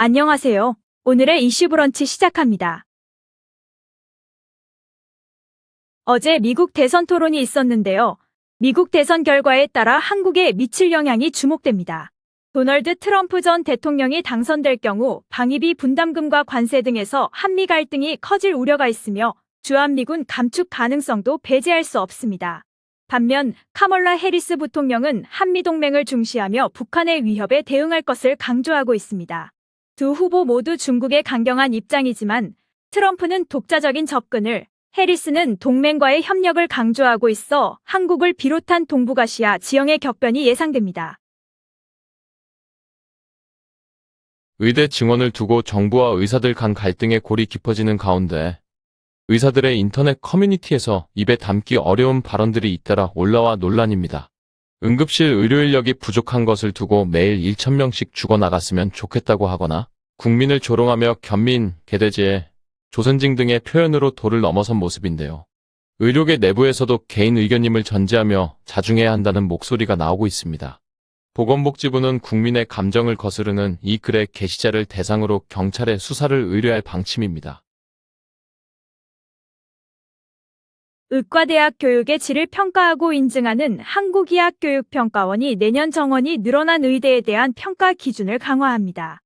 안녕하세요. 오늘의 이슈 브런치 시작합니다. 어제 미국 대선 토론이 있었는데요. 미국 대선 결과에 따라 한국에 미칠 영향이 주목됩니다. 도널드 트럼프 전 대통령이 당선될 경우 방위비 분담금과 관세 등에서 한미 갈등이 커질 우려가 있으며 주한미군 감축 가능성도 배제할 수 없습니다. 반면 카멀라 해리스 부통령은 한미동맹을 중시하며 북한의 위협에 대응할 것을 강조하고 있습니다. 두 후보 모두 중국에 강경한 입장이지만 트럼프는 독자적인 접근을, 해리스는 동맹과의 협력을 강조하고 있어 한국을 비롯한 동북아시아 지형의 격변이 예상됩니다. 의대 증원을 두고 정부와 의사들 간 갈등의 골이 깊어지는 가운데 의사들의 인터넷 커뮤니티에서 입에 담기 어려운 발언들이 잇따라 올라와 논란입니다. 응급실 의료 인력이 부족한 것을 두고 매일 1,000명씩 죽어나갔으면 좋겠다고 하거나 국민을 조롱하며 견민, 개돼지에 조선징 등의 표현으로 도를 넘어선 모습인데요. 의료계 내부에서도 개인 의견임을 전제하며 자중해야 한다는 목소리가 나오고 있습니다. 보건복지부는 국민의 감정을 거스르는 이 글의 게시자를 대상으로 경찰에 수사를 의뢰할 방침입니다. 의과대학 교육의 질을 평가하고 인증하는 한국의학교육평가원이 내년 정원이 늘어난 의대에 대한 평가 기준을 강화합니다.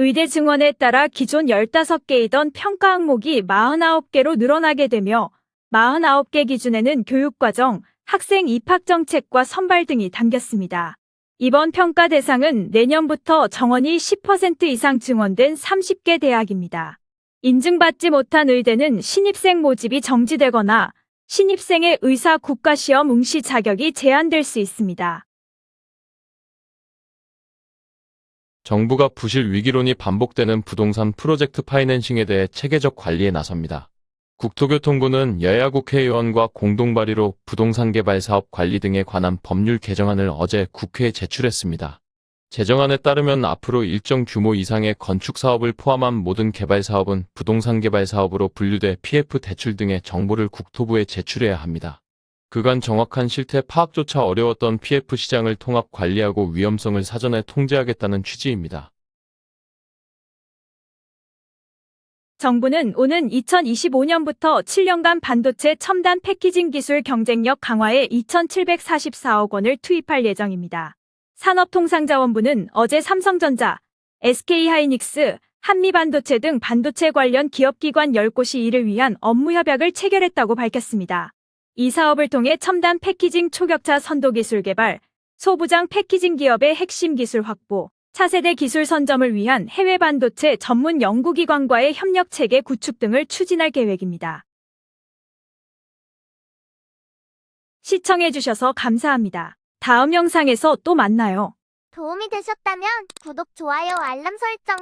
의대 증원에 따라 기존 15개이던 평가 항목이 49개로 늘어나게 되며 49개 기준에는 교육과정, 학생 입학 정책과 선발 등이 담겼습니다. 이번 평가 대상은 내년부터 정원이 10% 이상 증원된 30개 대학입니다. 인증받지 못한 의대는 신입생 모집이 정지되거나 신입생의 의사 국가시험 응시 자격이 제한될 수 있습니다. 정부가 부실 위기론이 반복되는 부동산 프로젝트 파이낸싱에 대해 체계적 관리에 나섭니다. 국토교통부는 여야 국회의원과 공동 발의로 부동산 개발 사업 관리 등에 관한 법률 개정안을 어제 국회에 제출했습니다. 제정안에 따르면 앞으로 일정 규모 이상의 건축 사업을 포함한 모든 개발 사업은 부동산 개발 사업으로 분류돼 PF 대출 등의 정보를 국토부에 제출해야 합니다. 그간 정확한 실태 파악조차 어려웠던 PF 시장을 통합 관리하고 위험성을 사전에 통제하겠다는 취지입니다. 정부는 오는 2025년부터 7년간 반도체 첨단 패키징 기술 경쟁력 강화에 2,744억 원을 투입할 예정입니다. 산업통상자원부는 어제 삼성전자, SK하이닉스, 한미반도체 등 반도체 관련 기업기관 10곳이 이를 위한 업무 협약을 체결했다고 밝혔습니다. 이 사업을 통해 첨단 패키징 초격차 선도 기술 개발, 소부장 패키징 기업의 핵심 기술 확보, 차세대 기술 선점을 위한 해외 반도체 전문 연구기관과의 협력 체계 구축 등을 추진할 계획입니다. 시청해주셔서 감사합니다. 다음 영상에서 또 만나요. 도움이 되셨다면 구독, 좋아요, 알람 설정